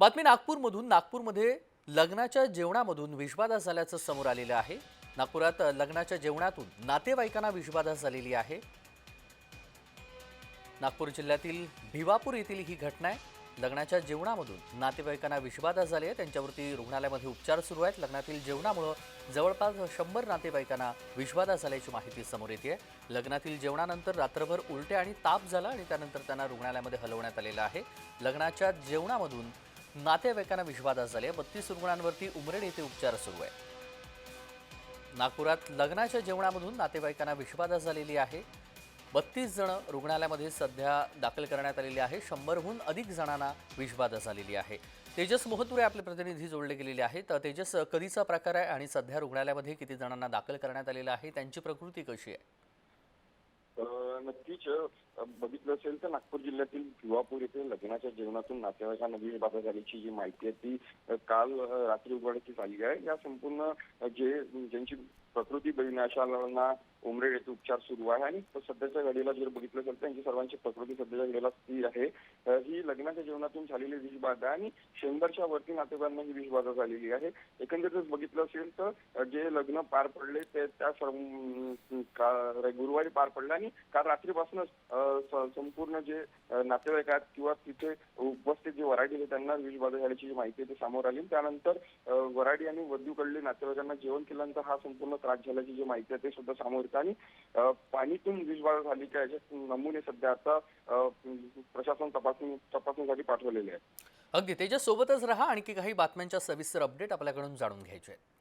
बातमी नागपूरमधून. नागपूरमध्ये लग्नाच्या जेवणामधून विषबाधा झाल्याचं समोर आलेलं आहे. नागपुरात लग्नाच्या जेवणातून नातेवाईकांना विषबाधा झालेली आहे. नागपूर जिल्ह्यातील भिवापूर येथील ही घटना आहे. लग्नाच्या जेवणामधून नातेवाईकांना विषबाधा झाली आहे. त्यांच्यावरती रुग्णालयामध्ये उपचार सुरू आहेत. लग्नातील जेवणामुळं जवळपास शंभर नातेवाईकांना विषबाधा झाल्याची माहिती समोर येते आहे. लग्नातील जेवणानंतर रात्रभर उलट्या आणि ताप झाला आणि त्यानंतर त्यांना रुग्णालयामध्ये हलवण्यात आलेलं आहे. लग्नाच्या जेवणामधून नातेवाईकांना विषबाधा झाली आहे बत्तीस रुग्णांवरती उमरेड येथे उपचार सुरू आहे नागपुरात लग्नाच्या जेवणामधून नातेवाईकांना विषबाधा झालेली आहे. बत्तीस जण रुग्णालयामध्ये सध्या दाखल करण्यात आलेली आहे. शंभरहून अधिक जणांना विषबाधा झालेली आहे. तेजस मोहतुरे आपले प्रतिनिधी जोडले गेलेले आहेत. तेजस कधीचा प्रकार आहे आणि सध्या रुग्णालयामध्ये किती जणांना दाखल करण्यात आलेलं आहे? त्यांची प्रकृती कशी आहे? नक्कीच बघितलं असेल तर नागपूर जिल्ह्यातील भिवापूर येथे लग्नाच्या जेवणातून नातेवाईकांना बाधा झाल्याची जी माहिती आहे ती काल रात्री उघडकीस आली आहे. या संपूर्ण जे ज्यांची प्रकृती बळीने अशा उमरेड येथे उपचार सुरू आहे. आणि सध्याच्या घडीला जर बघितलं असेल तर त्यांची सर्वांची प्रकृती सध्याच्या घडीला स्थिर आहे. ही लग्नाच्या जेवणातून झालेली विषबाधा आणि शंभरच्या वरती नातेवाईकांना ही विषबाधा झालेली आहे. एकंदरीतच बघितलं असेल तर जे लग्न पार पडले ते त्या गुरुवारी पार पडले आणि काल रात्रीपासूनच संपूर्ण जे नातेवाईक आहेत किंवा तिथे उपस्थित जे वराडी आहे त्यांना विषबाधा झाल्याची जी माहिती आहे ती समोर आली. त्यानंतर वराडी आणि वधूकडले नातेवाईकांना जेवण केल्यानंतर हा संपूर्ण त्रास झाल्याची जी माहिती आहे ते सुद्धा समोर येतं आणि पाणीतून विषबाधा झाली का याचे नमुने सध्या आता प्रशासन तपासणी तपासणीसाठी पाठवलेले आहेत. अगदी. त्याच्यासोबतच सोबतच राहा. आणखी काही बातम्यांच्या सविस्तर अपडेट आपल्याकडून जाणून घ्यायचे आहेत.